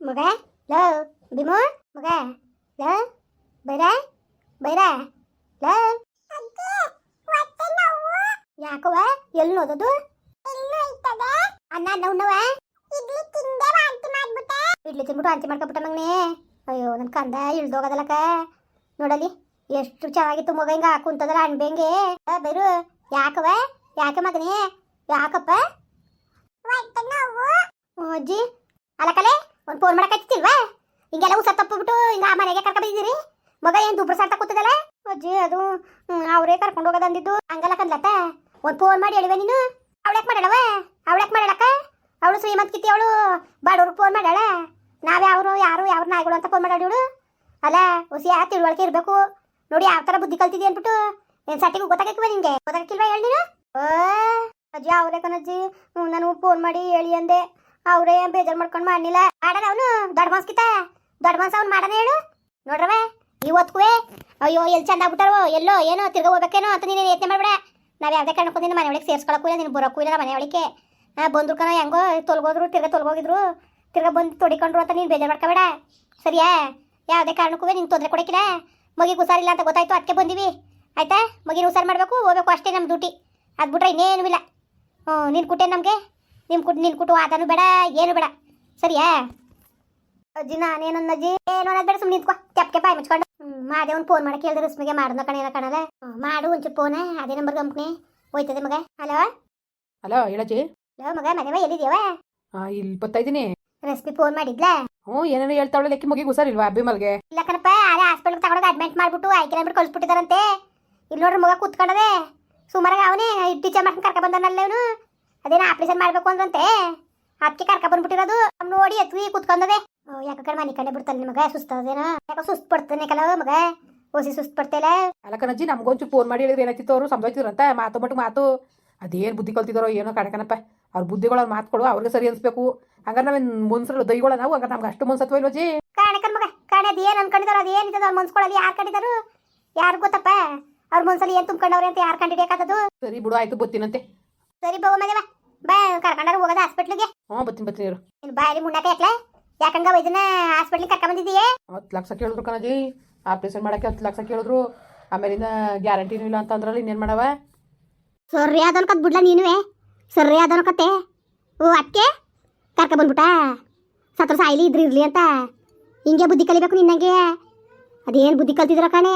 ಮಗ ಲೋ ಬಿಮು ಮಗ ಲೋ ಬೈರ ಬೈರ ಲೋ. ಯಾಕವ ಎಲ್ಲಿ ನೋದದು? ಅನ್ನ ನೋವು? ಇಡ್ಲಿ ತಿಂದೆ ವಾಂತಿ ಮಾಡ್ಬಿಟ್ಟೆ. ಇಡ್ಲಿ ತಿನ್ಬಿಟ್ಟು ವಾಂತಿ ಮಾಡ್ಕೊಬಿಟ್ಟ ಮಗನೇ. ಅಯ್ಯೋ ನನ್ನ ಕಂದ ಇಳ್ದೋಗದಲ್ಲಕ ನೋಡಲಿ ಎಷ್ಟು ಚೆನ್ನಾಗಿತ್ತು ಮಗ ಹಿಂಗ ಕುಂತದಲ್ಲ ಅಣ್ಬೆಂಗೆ. ಬೈರು ಯಾಕವ ಯಾಕೆ ಮಗನೇ? ಯಾಕಪ್ಪ? ಅಜ್ಜಿ. ಅಲ್ಲಕಲೆ ಒಂದು ಫೋನ್ ಮಾಡಕ್ಕಾಗ್ತಿಲ್ವಾ ಹಿಂಗೆಲ್ಲ ಉಸ ತಪ್ಪಿಬಿಟ್ಟು ಹಿಂಗ ಆ ಮನೆಗೆ ಕರ್ಕೊಂಡ್ ಬಂದಿದ್ದೀರಿ? ಮಗ ಏನು ದುಬ್ರ ಸಾರ್ತ ಕೂತದಲ್ಲ ಅಜ್ಜಿ, ಅದು ಅವರೇ ಕರ್ಕೊಂಡು ಹೋಗೋದು ಅಂದಿದ್ದು. ಹಂಗಲ್ಲ ಕಂದ್ಲತ್ತ? ಒಂದು ಫೋನ್ ಮಾಡಿ ಹೇಳಿವೆ ನೀನು. ಅವಳ್ಯಾಕೆ ಮಾಡಳವ ಅವಳ್ಯಾಕೆ ಮಾಡಳಕ್ಕ ಅವಳು ಶ್ರೀಮಂತ ಕಿತ್ತಿ, ಅವಳು ಬಾಡೋರು ಫೋನ್ ಮಾಡಾಳ ನಾವ್ಯಾವರು ಯಾರು ಯಾರು ನಾಯಿಗಳು ಅಂತ ಫೋನ್ ಮಾಡಾಳ ಇವಳು. ಅಲ್ಲ, ಹುಸಿ ಆ ತಿಳುವಳಿಕೆ ಇರಬೇಕು. ನೋಡಿ ಯಾವ ಥರ ಬುದ್ಧಿ ಕಲ್ತಿದ್ದೆ ಅಂದ್ಬಿಟ್ಟು ಏನು ಸಟ್ಟಿಗೂ ಗೊತ್ತಾಗಕ್ಕಿವ ನಿಮಗೆ ಗೊತ್ತಾಗಕ್ಕಿಲ್ವಾ ಹೇಳಿ ನೀನು? ಓ, ಅಜ್ಜಿ, ಅವರೇ ಕಣಜ್ಜಿ. ನಾನು ಫೋನ್ ಮಾಡಿ ಹೇಳಿ ಅಂದೆ. ಅವರೇ ಬೇಜಾರು ಮಾಡ್ಕೊಂಡು ಮಾಡಲಿಲ್ಲ? ಮಾಡನ ಅವನು? ದೊಡ್ಡ ಮನ್ಸ್ಕಿತ ದೊಡ್ಡ ಮನ್ಸ ಅವ್ನು ಮಾಡನ ಹೇಳು? ನೋಡ್ರವ ಇವತ್ಕುವೆ ಅಯ್ಯೋ ಎಲ್ಲಿ ಚಂದ ಆಗ್ಬಿಟ್ಟಾರೋ ಎಲ್ಲೋ, ಏನೋ, ತಿರ್ಗ ಹೋಗ್ಬೇಕೇನೋ ಅಂತ ನೀನು ಯೋಚನೆ ಮಾಡ್ಬೇಡ? ನಾವು ಯಾವುದೇ ಕಾರಣಕ್ಕೂ ನಿನ್ನ ಮನೆ ಒಳಗೆ ಸೇರ್ಸ್ಕೊಳಕ್ಕೂ ಇಲ್ಲ ನೀನು ಬರೋಕ್ಕೂ ಇಲ್ಲ ಮನೆ ಒಳಗೆ ಬಂದ್ರು ಕಣ, ಹೆಂಗೋ, ತೊಲ್ಗೋದ್ರು, ತಿರ್ಗ ತೊಲ್ಗೋಗಿದ್ರು. ತಿರ್ಗ ಬಂದು ತೊಡಿಕೊಂಡ್ರು ಅಂತ ನೀನು ಬೇಜಾರು ಮಾಡ್ಕೋಬೇಡ. ಸರಿಯಾ? ಯಾವುದೇ ಕಾರಣಕ್ಕೂ ನಿಂಗೆ ತೊಂದರೆ ಕೊಡಕ್ಕಿಲ್ಲ. ಮಗಿಗೆ ಹುಷಾರಿಲ್ಲ ಅಂತ ಗೊತ್ತಾಯ್ತು ಅದಕ್ಕೆ ಬಂದಿವಿ. ಆಯ್ತಾ? ಮಗಿನ ಹುಷಾರು ಮಾಡಬೇಕು, ಹೋಗ್ಬೇಕು, ಅಷ್ಟೇ ನಮ್ಮ ಡ್ಯೂಟಿ. ಅದು ಬಿಟ್ರೆ ಇನ್ನೇನು ಇಲ್ಲ. ಹ್ಞೂ ನೀನು ಕುಟ್ಟೆ ನಮಗೆ? ನಿಮ್ಮ ಕುಟ್ ನಿನ್ನ ಕುಟು ಆತನು ಬೇಡ ಏನು ಬೇಡ. ಸರಿಯಾ? ಅಜ್ಜಿ ನಾನೇನನ್ನ ಅಜ್ಜಿ? ಏನು ಅನ್ನೋದು ಬೇಡ ಸುಮ್ಮನೆ ನಿಂತ್ಕೊ. ತೆಪ್ಕೆ ಬಾಯಿ ಮುಚ್ಕೊಂಡು. ಮಾದೇ ಒಂದು ಫೋನ್ ಮಾಡಕ್ಕೆ ಹೇಳಿದ್ರೆ ರಸ್ಮಿಗೆ ಮಾಡ್ದ ಕಣ ಕಣಲ್ಲ. ಕಣದ ಮಾಡು ಒಂಚೂರು ಫೋನ್ ಅದೇ ನಂಬರ್ ಕಂಪ್ನಿ ಹೋಯ್ತದೆ ಮಗ. ಹಲೋ? ಹಲೋ ಹೇಳಜ್ಜಿ. ಹಲೋ ಮಗ ಮನೆವ ಎಲ್ಲಿದ್ಯವ? ಎಲ್ಲಿದ್ಯಾವ ಇಲ್ಲಿ ಬರ್ತಾಯಿದ್ದೀನಿ. ರಶ್ಮಿ ಫೋನ್ ಮಾಡಿದ್ಲಾ? ಹ್ಞೂ ಏನೇನು ಹೇಳ್ತಾವಳೆ ಲೆಕ್ಕಿ ಮಗಿಗೆ ಹುಷಾರಿಲ್ವಾ ಅಭಿಮಲ್ಗೆ? ಇಲ್ಲ ಕಣಪ್ಪ ಅದೇ ಹಾಸ್ಪಿಟಲ್ ತಗೊಂಡೋಗಿ ಅಡ್ಮಿಟ್ ಮಾಡ್ಬಿಟ್ಟು ಆಯ್ಕೆ ಬಿಟ್ಟು ಕಳ್ಸಿಬಿಟ್ಟಿದರಂತೆ. ಇಲ್ಲಿ ನೋಡ್ರಿ ಮಗ ಕೂತ್ಕೊಂಡದೆ. ಸುಮಾರಾಗ ಅವನೇ ಟೀಚರ್ ಮಾಡ್ಕೊಂಡು ಕರ್ಕ ಬಂದನಲ್ಲ ಇವನು. ಅದೇನೋ ಆಪರೇಷನ್ ಮಾಡ್ಬೇಕು ಅಂದ್ರಂತೆ? ಅದಕ್ಕೆ ಕರ್ಕ ಬಂದ್ಬಿಟ್ಟಿರೋದು. ನಮ್ ನೋಡಿ ಎತ್ವಿ ಕುತ್ಕೊಂಡದೆ ಯಾಕ ಕಡೆ ಮನೆ ಕಡೆ ಬಿಡ್ತಾನೆ ನಿಮಗ? ಸುಸ್ತದೇನ? ಯಾಕ ಸುಸ್ತ್ ಪಡ್ತಾನೆ ಕೆಲವ ಮಗ ಓಸಿ ಸುಸ್ತ್ ಪಡ್ತೇಲ ಅಲ್ಲ ಕಣಜ್ಜಿ ನಮ್ಗೊಂಚು ಫೋನ್ ಮಾಡಿ ಹೇಳಿದ್ರೆ ಏನಾಯ್ತಿತ್ತು? ಅವರು ಸಂಭಾಯ್ತಿದ್ರಂತ? ಮಾತು ಮಟ್ಟು ಮಾತು. ಅದೇನು ಬುದ್ಧಿ ಕಲ್ತಿದಾರೋ ಏನೋ ಕಣಕನಪ್ಪ ಅವ್ರ ಬುದ್ಧಿಗಳ ಮಾತುಗಳು ಅವ್ರಿಗೆ ಸರಿ ಅನ್ಸ್ಬೇಕು. ಹಂಗಾರೆ ನಾವೇನು ಮುನ್ಸರಲ್ಲ ದೈಗಳ ನಾವು ಹಂಗಾರೆ ನಮ್ಗೆ ಅಷ್ಟು ಮುನ್ಸತ್ವ ಇಲ್ವಜ್ಜಿ ಕಾಣಕನ್ ಮಗ ಕಾಣ ಅದು ಏನು ಅನ್ಕೊಂಡಿದಾರೋ ಅದು ಏನಿದೆ ಅವ್ರ ಮನ್ಸ್ಕೊಳ್ಳೋದು ಯಾರು ಕಂಡಿದಾರು? ಯಾರು ಗೊತ್ತಪ್ಪ? ಅವ್ರ ಮನ್ಸಲ್ಲಿ ಏನು ತುಂಬ್ಕೊಂಡವ್ರೆ ಅಂತ ಯಾರು ಕಂಡಿಡಿಯಕ್ಕದು ಸರಿ ಬಿಡು ಆಯ್ತು ಬತ್ತೀನಂತೆ ಸರಿ ಬಾ ಮಗ ಬಾ ಕರ್ಕೊಂಡಾರ ಹೋಗೋದ ಹಾಸ್ಪಿಟ್ಲಿಗೆ ಹ್ಞೂ ಬತ್ತೀನಿ ಬತ್ತೀನಿ ಇರು. ನೀನು ಬಾಯಲ್ಲಿ ಮುನ್ನಕ ಯಾಕ್ಲೆ ಯಾಕಂಗ ವೈದ್ಯನ ಹಾಸ್ಪಿಟ್ಲಿಗೆ ಕರ್ಕೊಂಡ್ ಬಂದಿದ್ದೀಯೇ? ಹತ್ತು ಲಕ್ಷ ಕೇಳಿದ್ರು ಕಣಜಿ. ಆಪ್ರೇಷನ್ ಮಾಡಕ್ಕೆ ಹತ್ತು ಲಕ್ಷ ಕೇಳಿದ್ರು. ಆಮೇಲಿಂದ ಗ್ಯಾರಂಟಿನೂ ಇಲ್ಲ ಅಂತಂದ್ರೆ ಅಂದ್ರಲ್ಲಿ ಇನ್ನೇನು ಮಾಡವ? ಸರಿ ಅದನ್ ಕತ್ ಬಿಡ್ಲ ನೀನುವೆ? ಸರಿ ಅದನ್ ಕತೆ ಓ ಅಕ್ಕೆ? ಕರ್ಕ ಬಂದ್ಬಿಟ್ಟ ಸತ್ರ ಸಾಯಿಲಿ ಇದ್ರಿ ಇರ್ಲಿ ಅಂತ. ಹಿಂಗೆ ಬುದ್ಧಿ ಕಲಿಬೇಕು ನಿನ್ನಂಗೆ ಅದೇನು ಬುದ್ಧಿ ಕಲ್ತಿದ್ರ ಕಣೆ?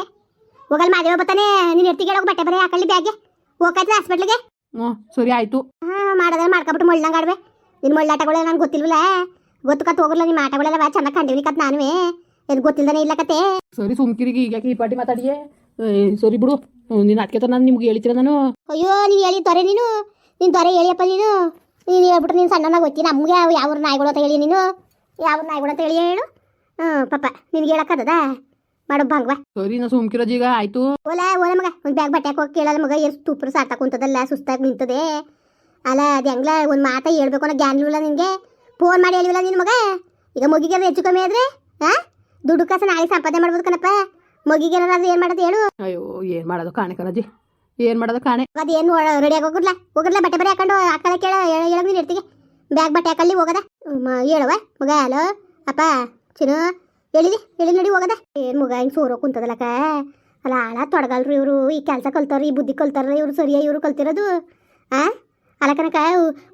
ಹೋಗಲ್ ಮಾದೇವ ಬತ್ತಾನೆ ನೀನು ಎತ್ತಿಗೆ ಬಟ್ಟೆ ಬರೀ ಹಾಕಲ್ಲಿ ಬ್ಯಾಗ್ಗೆ. ಹೋಗ್ತಾ ಹಾಸ್ಪಿಟ್ಲಿಗೆ ಹ್ಞೂ ಸರಿ ಆಯಿತು. ಹಾಂ ಮಾಡೋದ್ರೆ ಮಾಡ್ಕೊಬಿಟ್ಟು ಮಳ್ಳಂಗೆ ಆಡ್ವೆ. ನಿನ್ನ ಮಳ್ಳಾಟಗಳೆಲ್ಲ ನಂಗೆ ಗೊತ್ತಿಲ್ವಲ್ಲ? ಗೊತ್ತು ಕತ್ ಹೋಗಲ್ಲ ನಿಮ್ಮ ಆಟಗಳೆಲ್ಲ ಚೆನ್ನಾಗಿ ಕಂಡಿವಿ ಕತ್ ನಾನುವೇ. ಏನು ಗೊತ್ತಿಲ್ದಾನೆ ಇಲ್ಲ ಕತೆ. ಸರಿ ಸುಮ್ಕಿರಿಗೆ ಈಗ ಈ ಪಾಟಿ ಮಾತಾಡಿಯೇ? ಸರಿ ಬಿಡು. ನೀನು ಅದಕ್ಕೆ ನಾನು ನಿಮ್ಗೆ ಹೇಳ್ತೀರ ನಾನು? ಅಯ್ಯೋ ನೀನು ಹೇಳಿ ತೊರೆ ನೀನು. ನೀನು ತೊರೆ ಹೇಳಿಯಪ್ಪ ನೀನು. ನೀನು ಹೇಳ್ಬಿಟ್ಟು ನೀನು ಸಣ್ಣನಾಗ ಗೊತ್ತಿ ನಮಗೆ ಯಾವ ಯಾವ ನಾಯಿಗಳು ಅಂತ ಹೇಳಿ ನೀನು. ಯಾವ ನಾಯಿಗಳು ಅಂತ ಹೇಳಿ ಹೇಳು. ಹ್ಞೂ ಪಾಪ ನಿನ್ಗೆ ಹೇಳಕ್ಕದ ಮಾಡು ಭಂಗ್ವ ಸರಿ ನಾ ಸುಮ್ಕಿರೋಜಿ ಈಗ ಆಯ್ತು? ಓಲ ಓಲ ಮಗ ಒಂದು ಬ್ಯಾಗ್ ಬಟ್ಟೆ ಹೋಗಿ ಕೇಳಲ್ಲ ಮಗ ಎಷ್ಟು ತುಪ್ಪರು ಸಾರ್ತಾ ಕುಂತದಲ್ಲ ಸುಸ್ತಾಗಿ ನಿಂತದೆ. ಅಲ್ಲ ಅದು ಹೆಂಗ್ಲ ಒಂದು ಮಾತ ಹೇಳ್ಬೇಕು ಅನ್ನೋ ಜ್ಞಾನ ಇಲ್ಲ ನಿನಗೆ? ಫೋನ್ ಮಾಡಿ ಹೇಳಿಲ್ಲ ನಿನ್ನ ಮಗ? ಈಗ ಮಗಿಗೆ ಹೆಚ್ಚು ಕಮ್ಮಿ ಆದ್ರೆ ಹಾಂ ದುಡ್ಡು ಕಾಸ ನಾಳೆ ಸಂಪಾದನೆ ಮಾಡ್ಬೋದು ಕಣಪ್ಪ. ಮಗಿಗೆ ಏನಾದ್ರು ಏನು ಮಾಡೋದು ಹೇಳು. ಅಯ್ಯೋ ಏನು ಮಾಡೋದು ಕಾಣೆ ಕಣಜಿ. ಏನು ಮಾಡೋದು ಕಾಣೆ? ಅದೇನು ರೆಡಿ ಆಗಿ ಹೋಗಿರ್ಲ ಹೋಗಿರ್ಲ ಬಟ್ಟೆ ಬರೀ ಹಾಕೊಂಡು ಹಾಕಲ್ಲ ಕೇಳ ನೀನು ಇರ್ತಿಗೆ ಬ್ಯಾಗ್ ಬಟ್ಟೆ ಹಾಕಲ್ಲಿ ಹೋಗದ. ಹೇಳುವ ಹೇಳವ. ಮಗ ಹಲೋ ಅಪ್ಪ ಚಿನ್ನು? ಹೇಳಿದಿ ಹೇಳಿ ನಡಿ ಹೋಗದ? ಏನು ಮಗ ಹಿಂಗೆ ಸೋರೋ ಕುಂತದಲಕ. ಅಲ್ಲ ಆಳ ತೊಡಗಲ್ರು ಇವರು. ಈ ಕೆಲಸ ಕಲ್ತಾರ ಈ ಬುದ್ಧಿ ಕಲ್ತಾರ ಇವರು ಸರಿಯಾ ಇವರು ಕಲ್ತಿರೋದು? ಆ? ಅಲ್ಲ ಕನಕ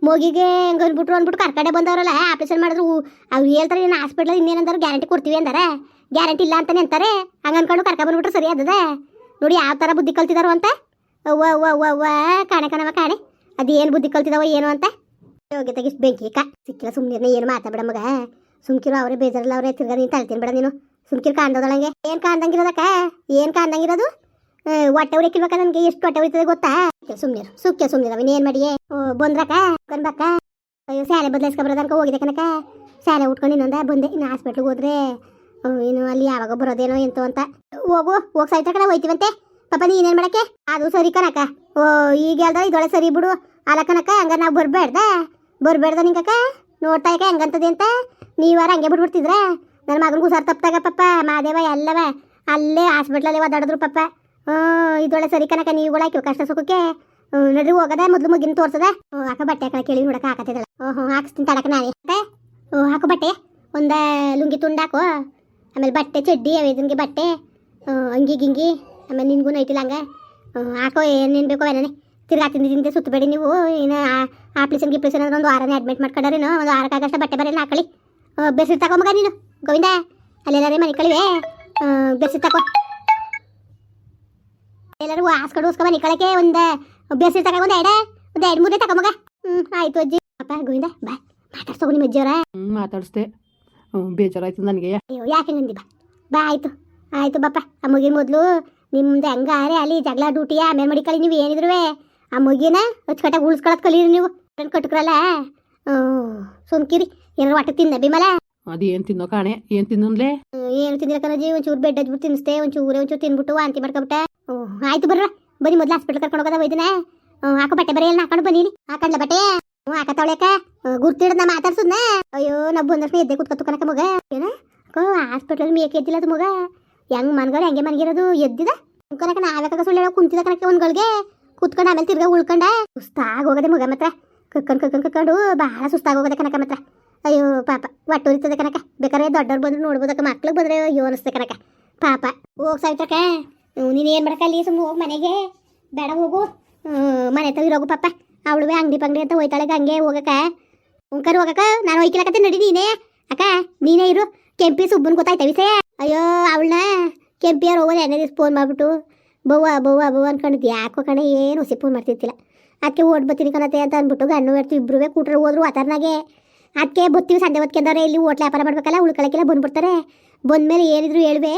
ಮಗಿಗೆ ಹೆಂಗೆ ಅಂದ್ಬಿಟ್ರು ಅಂದ್ಬಿಟ್ಟು ಕರ್ಕಡೆ ಬಂದವರಲ್ಲ, ಆಪರೇಷನ್ ಮಾಡಿದ್ರು. ಅವ್ರು ಹೇಳ್ತಾರೆ ಏನು ಹಾಸ್ಪಿಟ್ಲ್ ಇನ್ನೇನಂದ್ರೆ ಗ್ಯಾರಂಟಿ ಕೊಡ್ತೀವಿ ಅಂದಾರೆ. ಗ್ಯಾರಂಟಿ ಇಲ್ಲ ಅಂತಾನೆ ಅಂತಾರೆ. ಹಂಗೆ ಅನ್ಕೊಂಡು ಕರ್ಕ ಬಂದ್ಬಿಟ್ರೆ ಸರಿ ನೋಡಿ ಯಾವ ಥರ ಬುದ್ಧಿ ಕಲ್ತಿದಾರೋ ಅಂತ. ಅವ್ವ ಅವ್ವ ಅವ್ವ ಅವ್ವ, ಕಾಣೆ ಕಣವ ಕಾಣೆ. ಅದೇನು ಬುದ್ಧಿ ಕಲ್ತಿದಾವ ಏನು ಅಂತ. ಯೋಗ್ಯತೆಗೆ ಬೆಂಕಿ ಕಾ. ಸಿಕ್ಕಿಲ್ಲ ಸುಮ್ಮನೆ ಏನು ಮಾತಾಡ ಮಗ. ಸುಮ್ಕಿರು, ಅವರೇ ಬೇಜಾರಲ್ಲ, ಅವರೇ ತಿರ್ಗಾ ನೀನು ತಳ್ತೀನಿ ಬೇಡ ನೀನು. ಸುಮ್ಕಿರು ಕಾಣ್ದೋದಳಂಗೆ ಏನು ಕಾಣ್ದಂಗಿರೋದಕ್ಕ ಏನು ಕಾಣ್ದಂಗಿರೋದು ಹೊಟ್ಟೆ ಉರಿಕಿಲ್ಬೇಕ ನನಗೆ? ಎಷ್ಟು ಹೊಟ್ಟೆ ಉರಿತದೆ ಗೊತ್ತಾ? ಸುಮ್ಮನೆ ಸುಕ್ಕೆ ಸುಮ್ಮನೆ ಅವಿನ ಏನು ಮಾಡಿಯೇ? ಬಂದ್ರಕ್ಕ? ಕನ್ಬಕ್ಕ ಅಯ್ಯೋ ಸ್ಯಾಲೆ ಬದಲಾಯಿಸ್ಕೊಬರೋದನ್ಕ ಹೋಗಿದೆ ಕನಕ ಸ್ಯಾಲೆ ಉಟ್ಕೊಂಡು ಇನ್ನೊಂದ ಬಂದೆ. ಇನ್ನು ಹಾಸ್ಪಿಟ್ಲಿಗೆ ಹೋದ್ರೆ ಏನು ಅಲ್ಲಿ ಯಾವಾಗ ಬರೋದೇನೋ ಎಂತೋ ಅಂತ. ಹೋಗು, ಹೋಗಿ ಸೈತ ಕಣ, ಹೋಯ್ತೀವಂತೆ. ಪಾಪ ನೀನೇನು ಮಾಡಕ್ಕೆ? ಅದು ಸರಿ ಕನಕ ಓ, ಈಗ ಹೇಳ್ದ ಇದೊಳೆ ಸರಿ ಬಿಡು. ಅಲ್ಲ ಕನಕ ಹಂಗ ನಾವು ಬರ್ಬೇಡ್ದ ಬರ್ಬೇಡ್ದ ನಿಂಗಕ್ಕ? ನೋಡ್ತಾ ಇಕ್ಕ ಹೆಂಗಂತದೆ ಅಂತ? ನೀವಾರ ಹಂಗೆ ಬಿಟ್ಬಿಡ್ತಿದ್ರ? ನನ್ನ ಮಗನಿಗೂ ಸರ್ ತಪ್ಪಾಗ ಪಪ್ಪ. ಮಾದೇವ ಎಲ್ಲವ. ಅಲ್ಲೇ ಹಾಸ್ಪಿಟ್ಲಲ್ಲಿ ಒದ್ದಾಡಿದ್ರು ಪಪ್ಪ. ಹ್ಞೂ ಇದೊಳೆ ಸರಿ ಕನಕ ನೀವುಗಳು ಕಷ್ಟ ಸುಖಕ್ಕೆ ನಡ್ರಿ ಹೋಗದ, ಮೊದ್ಲು ಮುಗಿನ ತೋರ್ಸದ. ಹಾಕ ಬಟ್ಟೆ ಹಾಕ ಕೇಳಿ ನೋಡಕ ಹಾಕತ್ತಿದ್ದಲ್ಲ. ಹ್ಞೂ ಹಾಕಿಸ್ತೀನಿ ತಡಕ ನಾನೇ. ಓ, ಹಾಕು ಬಟ್ಟೆ. ಒಂದ ಲುಂಗಿ ತುಂಡಾಕೋ ಆಮೇಲೆ ಬಟ್ಟೆ ಚಡ್ಡಿ ಇದನ್ಗೆ ಬಟ್ಟೆ. ಅಂಗಿ ಗಿಂಗಿ. ಆಮೇಲೆ ನಿನ್ಗೂ ನೈಟಿಲ್ಲ ಹಂಗ ಹಾಕೋ, ಏನೇನು ಬೇಕೋ ಏನೇ ತಿರ್ಗಾ ತಿಂದು ತಿಂದು ಸುತ್ತಬೇಡಿ ನೀವು. ಇನ್ನು ಆಪ್ರೇಷನ್ ಗಿಪ್ರೇಷನ್ ಅಂದ್ರೆ ಒಂದು ವಾರನೇ ಅಡ್ಮಿಟ್ ಮಾಡ್ಕೊಂಡಾರೇನೋ ಒಂದು ವಾರಕ್ಕಾಗಷ್ಟು ಬಟ್ಟೆ ಬರೆಲ್ಲ ಹಾಕೊಳ್ಳಿ. ಬೆರ್ಸಿ ತಗೋ ಮಗ ನೀನು ಗೋವಿಂದ. ಅಲ್ಲೆಲ್ಲಾರೇ ಮನೆ ಕಳಿವೆ. ಬೆರ್ಸಿ ತಗೋ. ಎಲ್ಲರೂ ಹಾಸ್ಕೊಂಡು ಹೋಸ್ಕೊ ಮನೆ ಕಳಕ್ಕೆ ಒಂದು ಬೆರ್ಸಿ ತಗೋ ಒಂದು ಎಡೆ ಒಂದು ಎರಡು ಮೂರನೇ ತಗೋ ಮಗ. ಹ್ಞೂ ಆಯ್ತು ಅಜ್ಜಿ. ಅಪ್ಪ ಗೋವಿಂದ ಬಾ. ಮಾತಾಡ್ಸೋಗು ನಿಮ್ಮ ಅಜ್ಜಿಯವರ. ಹ್ಞೂ ಮಾತಾಡಿಸ್ದೆ. ಹ್ಞೂ ಬೇಜಾರಾಯ್ತು ನನಗೆ. ಅಯ್ಯೋ ಯಾಕೆ ನಂದಿ ಬಾ. ಬಾ ಆಯ್ತು. ಆಯ್ತು ಬಾಪ ಆ ಮುಗಿನ ಮೊದಲು ನಿಮ್ದು ಹೆಂಗಾರೆ ಅಲ್ಲಿ ಜಗಳ ಡ್ಯೂಟಿಯ? ಆಮೇಲೆ ಮಡಿಕಳಿ ನೀವು ಏನಿದ್ರು ಆ ಮುಗಿನ ಅಚ್ಚುಕಟ್ಟಾಗಿ ಉಳಿಸ್ಕೊಳತ್ ಕಲೀರಿ ನೀವು. ಫ್ರೆಂಡ್ ಕಟ್ಕ್ರಲ್ಲ? ಸುಮ್ಕಿರಿ. ಏನಾರು ಹೊಟ್ಟೆ ತಿನ್ನ ಬಿಮಲ ಏನ್ ತಿನ್ನೋ ಕಾಣೆ? ಏನು ತಿನ್ನಂದ್ಲೆ ಹ್ಮ್, ಏನು ತಿಂದಿಲ್ಲ ಕಣಜಿ? ಒಂಚೂರು ಬೆಡ್ ಹಚ್ಬಿಟ್ಟು ತಿನ್ನಿಸ್ತೆ ಒಂಚೂರೇ ಒಂಚೂರು ತಿನ್ಬಿಟ್ಟು ವಾಂತಿ ಮಾಡ್ಕೊಬಿಟ್ಟೆ. ಆಯ್ತು ಬರ್ರ. ಬನ್ನಿ ಮೊದಲು ಹಾಸ್ಪಿಟ್ಲ್ ಕರ್ಕೊಂಡು ಹೋಗೋದ ಒಯ್ದಿನ. ಹಾಕೋ ಬಟ್ಟೆ ಬರೀ ಎಲ್ಲ ಹಾಕೊಂಡು ಬನ್ನಿ ಹಾಕೊಂಡ್ಲ ಬಟ್ಟೆ. ಹ್ಞೂ ಹಾಕತ್ತವಳೆಕ ಗುರ್ತಿಡ್ದ ಮಾತಾಡ್ಸುದ್ನ. ಅಯ್ಯೋ ನಬ್ಬು ಬಂದಷ್ಟು ಎದ್ದೆ ಕುತ್ಕೊತು ಕನಕ ಮಗ. ಏನ? ಕೋ ಹಾಸ್ಪಿಟ್ಲಲ್ಲಿ ಮೇಕೆ ಎದ್ದಿಲ್ಲ ಅದು ಮಗ. ಹೆಂಗ್ ಮನ್ಗಳು ಹೆಂಗೆ ಮನ್ಗಿರೋದು? ಎದ್ದಿದ? ಕನಕ ನಾವ್ಯಾಕ ಸುಳ್ಳು ಕುಂತಿದ ಕನಕ ಒಂದ್ಗಳಿಗೆ. ಕುತ್ಕೊಂಡು ಆಮೇಲೆ ತಿರ್ಗಾ ಉಳ್ಕೊಂಡ. ಸುಸ್ತಾಗಿ ಹೋಗದೆ ಮಗ ಮಾತ್ರ. ಕಕ್ಕನ್ ಕಕ್ಕಂಡ್ ಕಕ್ಕಂಡು ಭಾಳ ಸುಸ್ತಾಗಿ ಹೋಗದೆ ಕನಕ ಮಾತ್ರ. ಅಯ್ಯೋ ಪಾಪ ಒಟ್ಟು ಉರಿತದೆ ಕನಕ. ಬೇಕಾದ್ರೆ ದೊಡ್ಡವ್ರು ಬಂದ್ರೆ ನೋಡ್ಬೋದಕ್ಕ, ಮಕ್ಳಿಗೆ ಬಂದ್ರೆ ಅಯ್ಯೋ ಅನಿಸ್ತದೆ ಕನಕ. ಪಾಪ, ಹೋಗ್ ಸಾಯ್ತಕ್ಕ ನೀನು ಏನು ಮಾಡಕ್ಕಲ್ಲಿ ಸುಮ್ಮನೆ ಹೋಗಿ ಮನೆಗೆ? ಬೇಡ ಹೋಗು. ಮನೆ ತಗ ಇರೋಗು ಪಾಪ. ಅವಳುವೆ ಅಂಗಡಿ ಪಂಗಡಿ ಅಂತ ಹೋಯ್ತಾಳೆ ಹಂಗೆ ಹೋಗಕ್ಕ. ಉಂಕರ್ ಹೋಗಕ್ಕ, ನಾನು ಹೋಯ್ಕಿಲಕತ್ತೆ ನಡಿ ನೀನೇ. ಅಕ್ಕ, ನೀನೇ ಇರು. ಕೆಂಪಿ ಸುಬ್ಬನ್ ಗೊತ್ತಾಯ್ತಾ ವಿಷಯ? ಅಯ್ಯೋ ಅವಳನ್ನ ಕೆಂಪಿಯವ್ರು ಹೋಗೋದು ಎಣ್ಣೆ ಫೋನ್ ಮಾಡ್ಬಿಟ್ಟು. ಬವ್ವ ಬವ್ವ ಬವ್ವ ಅನ್ಕೊಂಡಿದ್ದು ಯಾಕೋ ಕಣೆ, ಏನು ಸಿಪ್ಪು ಫೋನ್ ಮಾಡ್ತಿರ್ತಿಲ್ಲ. ಅದಕ್ಕೆ ಓಡ್ ಬರ್ತೀನಿ ಕಣತೆ ಅಂತ ಅಂದ್ಬಿಟ್ಟು ಗಣ್ಣು ಹೇಳ್ತು ಇಬ್ಬರು ಕೂಟ್ರೆ ಹೋದ್ರು ವಾತಾರ್ನಾಗೆ ಅದಕ್ಕೆ ಬತ್ತೀವಿ ಸಂಜೆ ಹೊತ್ಕೊಂಡವ್ರೆ ಇಲ್ಲಿ ಓಟ್ಲ ವ್ಯಾಪಾರ ಮಾಡ್ಬೇಕಲ್ಲ, ಉಳ್ಕೊಳಕ್ಕೆಲ್ಲ ಬಂದ್ಬಿಡ್ತಾರೆ. ಬಂದ್ಮೇಲೆ ಏನಿದ್ರು ಹೇಳುವೆ.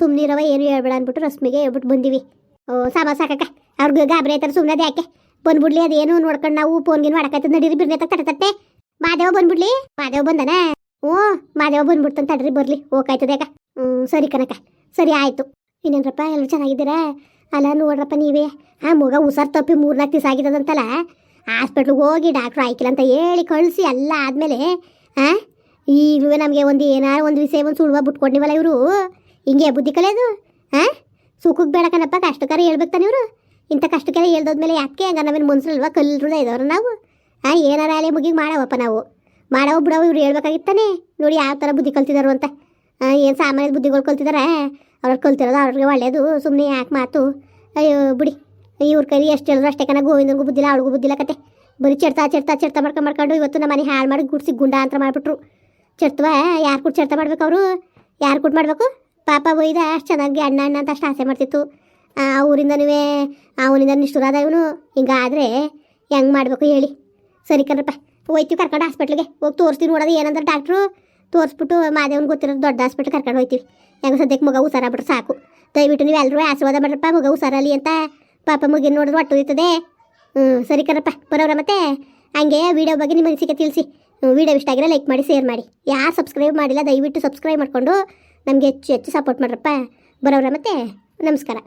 ಸುಮ್ಮನೆ ಇರವ ಏನು ಹೇಳ್ಬೇಡ ಅಂದ್ಬಿಟ್ಟು ರಶ್ಮಿಗೆ ಹೇಳ್ಬಿಟ್ಟು ಬಂದಿವಿ. ಓ ಸಾಮ ಸಾಕಕ್ಕ. ಅವ್ರಿಗೆ ಗಾಬರಿ ಆಯ್ತಾರೆ ಸುಮ್ಮನೆ ಯಾಕೆ? ಬಂದ್ಬಿಡ್ಲಿ, ಅದೇನು ನೋಡ್ಕೊಂಡು ನಾವು ಫೋನ್ಗಿನ್ ಮಾಡಕತ್ತದ ನಡೀರಿ ಬಿರ್ನೆ ತಟ್ಟೆ. ಮಾದೇವ ಬಂದ್ಬಿಡ್ಲಿ? ಮಾದೇವ ಬಂದನ? ಓ ಮಾದೇವ ಬಂದ್ಬಿಡ್ತಂತ ತಡ್ರಿ, ಬರ್ಲಿ. ಹೋಗಾಯ್ತದೆ ಅಕ್ಕ. ಹ್ಞೂ, ಸರಿ ಕನಕ ಸರಿ, ಆಯ್ತು. ಇನ್ನೇನ್ರಪ್ಪ ಎಲ್ಲರೂ ಚೆನ್ನಾಗಿದ್ದೀರಾ? ಅಲ್ಲ, ನೋಡ್ರಪ್ಪ ನೀವೇ, ಆ ಮಗ ಹುಷಾರು ತಪ್ಪಿ ಮೂರ್ನಾಲ್ಕು ದಿವಸ ಆಗಿರೋದಂತಲ್ಲ ಹಾಸ್ಪಿಟ್ಲಿಗೆ ಹೋಗಿ ಡಾಕ್ಟ್ರು ಆಯ್ಕಿಲ್ಲ ಅಂತ ಹೇಳಿ ಕಳಿಸಿ ಎಲ್ಲ ಆದಮೇಲೆ ಹಾಂ ಈಗಲೂ ನಮಗೆ ಒಂದು ಏನಾರು ಒಂದು ವಿಷಯ, ಒಂದು ಸುಳುವ ಬಿಟ್ಕೊಂಡಿವಲ್ಲ ಇವರು? ಹಿಂಗೆ ಬುದ್ಧಿ ಕಲಿಯೋದು ಹಾಂ ಸುಖಕ್ಕೆ ಬೇಡ ಕಣಪ್ಪ ಕಷ್ಟಕರ ಹೇಳ್ಬೇಕು ತಾನೆ ಇವರು. ಇಂಥ ಕಷ್ಟಕ್ಕೆಲ್ಲ ಹೇಳ್ದೋದ್ಮೇಲೆ ಯಾಕೆ ಹಂಗ ನಾವೇನು ಮನ್ಸರಲ್ವಾ ಕಲ್ಲರು ಇದ್ದವ್ರು ನಾವು? ಹಾಂ ಏನಾರ ಅಲೆ ಮುಗಿಗೆ ಮಾಡವಪ್ಪ ನಾವು. ಮಾಡವ ಬಿಡವ ಇವ್ರು ಹೇಳ್ಬೇಕಾಗಿತ್ತಾನೆ ನೋಡಿ ಯಾವ ಥರ ಬುದ್ಧಿ ಕಲ್ತಿದಾರು ಅಂತ. ಏನು ಸಾಮಾನ್ಯದ ಬುದ್ಧಿಗಳು ಕಲ್ತಿದಾರ? ಅವ್ರು ಕಲ್ತಿರೋದು ಅವ್ರಿಗೆ ಒಳ್ಳೆಯದು ಸುಮ್ಮನೆ ಯಾಕೆ ಮಾತು? ಅಯ್ಯೋ, ಬಿಡಿ. ಇವ್ರ ಕೈ ಎಷ್ಟು ಹೇಳಿದ್ರು ಅಷ್ಟೇ ಕಣ. ಗೋವಿಂದಂಗೂ ಬುದ್ಧಿಲ್ಲ, ಅವಳಿಗೂ ಬುದ್ಧಿಲ್ಲ ಕತೆ. ಬರೀ ಚೆಡ್ತಾ ಚೆಡ್ತಾ ಚರ್ತಾ ಮಾಡ್ಕೊಂಡು ಮಾಡ್ಕೊಂಡು ಇವತ್ತು ನಮ್ಮ ಮನೆ ಹಾಳು ಮಾಡಿ ಗುಡ್ಸಿ ಗುಂಡ ಅಂತ ಮಾಡಿಬಿಟ್ರು. ಚೆಡ್ತವ? ಯಾರು ಕೂಡ ಚೆಡ್ತಾ ಮಾಡ್ಬೇಕು ಅವರು? ಯಾರು ಕೂಡ ಮಾಡಬೇಕು? ಪಾಪ ಒಯ್ದ ಅಷ್ಟು ಚೆನ್ನಾಗಿ ಅಣ್ಣ ಅಣ್ಣ ಅಂತ ಅಷ್ಟು ಆಸೆ ಮಾಡ್ತಿತ್ತು. ಆ ಊರಿಂದನೂ ಅವನಿಂದ ನಿಷ್ಠುರಾದ ಇವನು. ಹಿಂಗಾದ್ರೆ ಹೆಂಗೆ ಮಾಡಬೇಕು ಹೇಳಿ. ಸರಿ ಕಣ್ರಪ್ಪ ಹೋಯ್ತೀವಿ ಕರ್ಕೊಂಡು ಹಾಸ್ಪಿಟ್ಲಿಗೆ ಹೋಗಿ ತೋರಿಸ್ತೀನಿ ನೋಡೋದು ಏನಂದ್ರೆ ಡಾಕ್ಟ್ರು ತೋರಿಸ್ಬಿಟ್ಟು ಮಾದೇವನ ಗೊತ್ತಿರೋದು ದೊಡ್ಡ ಹಾಸ್ಪಿಟ್ಲ್ ಕರ್ಕೊಂಡು ಹೋಯ್ತೀವಿ. ಹೆಂಗೆ ಸದ್ಯಕ್ಕೆ ಮಗ ಹುಷಾರಾಗ್ಬಿಟ್ರೆ ಸಾಕು. ದಯವಿಟ್ಟು ನೀವು ಎಲ್ಲರೂ ಆಶೀರ್ವಾದ ಮಾಡ್ರಪ್ಪ, ಮಗ ಹುಷಾರಲ್ಲಿ ಅಂತ ಪಾಪ ಮಗಿನ ನೋಡಿದ್ರೆ ಒಟ್ಟು ಇರ್ತದೆ ಹ್ಞೂ ಸರಿ ಕರಪ್ಪ ಬರೋರ ಮತ್ತೆ? ಹಂಗೆ ವೀಡಿಯೋ ಬಗ್ಗೆ ನಿಮ್ಮ ಅನಿಸಿಕೆ ತಿಳಿಸಿ. ವಿಡಿಯೋ ಇಷ್ಟ ಆಗಿರೋ ಲೈಕ್ ಮಾಡಿ ಶೇರ್ ಮಾಡಿ. ಯಾರು ಸಬ್ಸ್ಕ್ರೈಬ್ ಮಾಡಿಲ್ಲ, ದಯವಿಟ್ಟು ಸಬ್ಸ್ಕ್ರೈಬ್ ಮಾಡಿಕೊಂಡು ನಮಗೆ ಹೆಚ್ಚು ಹೆಚ್ಚು ಸಪೋರ್ಟ್ ಮಾಡ್ರಪ್ಪ. ಬರೋರ ಮತ್ತೆ? ನಮಸ್ಕಾರ.